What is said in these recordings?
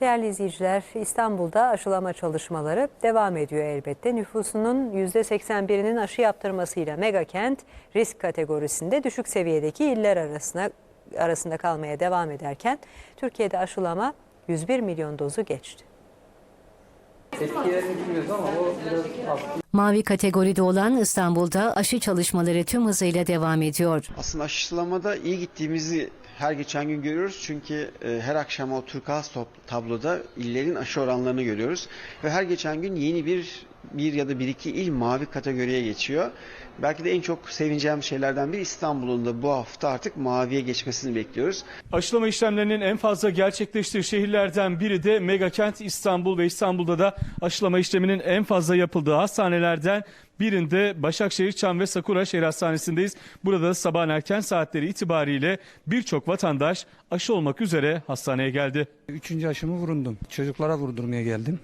Değerli izleyiciler, İstanbul'da aşılama çalışmaları devam ediyor elbette. Nüfusunun %81'inin aşı yaptırmasıyla mega kent risk kategorisinde düşük seviyedeki iller arasına arasında kalmaya devam ederken Türkiye'de aşılama 101 milyon dozu geçti. Etkilerini bilmiyoruz ama o biraz az. Mavi kategoride olan İstanbul'da aşı çalışmaları tüm hızıyla devam ediyor. Aslında aşılamada iyi gittiğimizi her geçen gün görüyoruz. Çünkü e, her akşam o turkuaz tabloda illerin aşı oranlarını görüyoruz. Ve her geçen gün yeni bir bir ya da bir iki il mavi kategoriye geçiyor. Belki de en çok sevineceğim şeylerden biri İstanbul'un da bu hafta artık maviye geçmesini bekliyoruz. Aşılama işlemlerinin en fazla gerçekleştiği şehirlerden biri de megakent İstanbul ve İstanbul'da da aşılama işleminin en fazla yapıldığı hastanelerden birinde Başakşehir Çam ve Sakura Şehir Hastanesi'ndeyiz. Burada sabahın erken saatleri itibariyle birçok vatandaş aşı olmak üzere hastaneye geldi. Üçüncü aşımı vurundum. Çocuklara vurdurmaya geldim.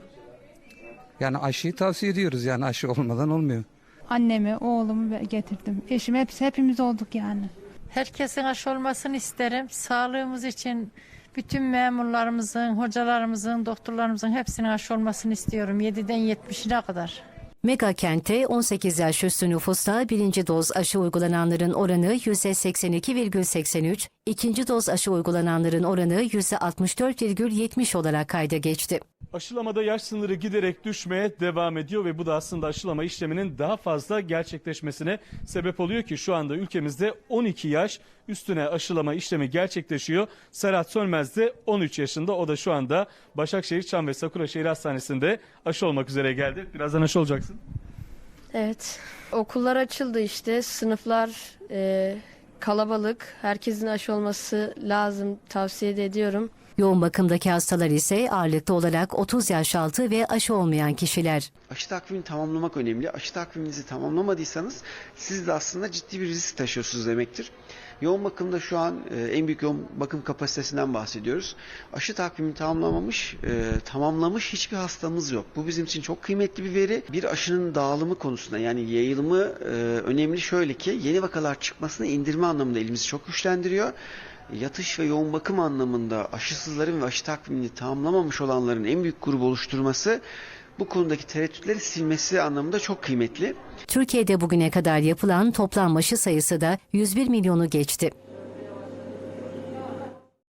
Yani aşıyı tavsiye ediyoruz yani aşı olmadan olmuyor. Annemi, oğlumu getirdim. Eşim hepsi hepimiz olduk yani. Herkesin aşı olmasını isterim. Sağlığımız için bütün memurlarımızın, hocalarımızın, doktorlarımızın hepsinin aşı olmasını istiyorum. 7'den 70'ine kadar. Mega kentte 18 yaş üstü nüfusta birinci doz aşı uygulananların oranı %82,83, ikinci doz aşı uygulananların oranı %64,70 olarak kayda geçti. Aşılamada yaş sınırı giderek düşmeye devam ediyor ve bu da aslında aşılama işleminin daha fazla gerçekleşmesine sebep oluyor ki şu anda ülkemizde 12 yaş üstüne aşılama işlemi gerçekleşiyor. Serhat Sönmez de 13 yaşında o da şu anda Başakşehir Çam ve Sakura Şehir Hastanesi'nde aşı olmak üzere geldi. Birazdan aşı olacaksın. Evet. Okullar açıldı işte. Sınıflar e, kalabalık. Herkesin aşı olması lazım. Tavsiye de ediyorum. Yoğun bakımdaki hastalar ise ağırlıklı olarak 30 yaş altı ve aşı olmayan kişiler. Aşı takvimini tamamlamak önemli. Aşı takviminizi tamamlamadıysanız siz de aslında ciddi bir risk taşıyorsunuz demektir. Yoğun bakımda şu an e, en büyük yoğun bakım kapasitesinden bahsediyoruz. Aşı takvimini tamamlamamış, e, tamamlamış hiçbir hastamız yok. Bu bizim için çok kıymetli bir veri. Bir aşının dağılımı konusunda yani yayılımı e, önemli şöyle ki yeni vakalar çıkmasını indirme anlamında elimizi çok güçlendiriyor. Yatış ve yoğun bakım anlamında aşısızların ve aşı takvimini tamamlamamış olanların en büyük grubu oluşturması bu konudaki tereddütleri silmesi anlamında çok kıymetli. Türkiye'de bugüne kadar yapılan toplam aşı sayısı da 101 milyonu geçti.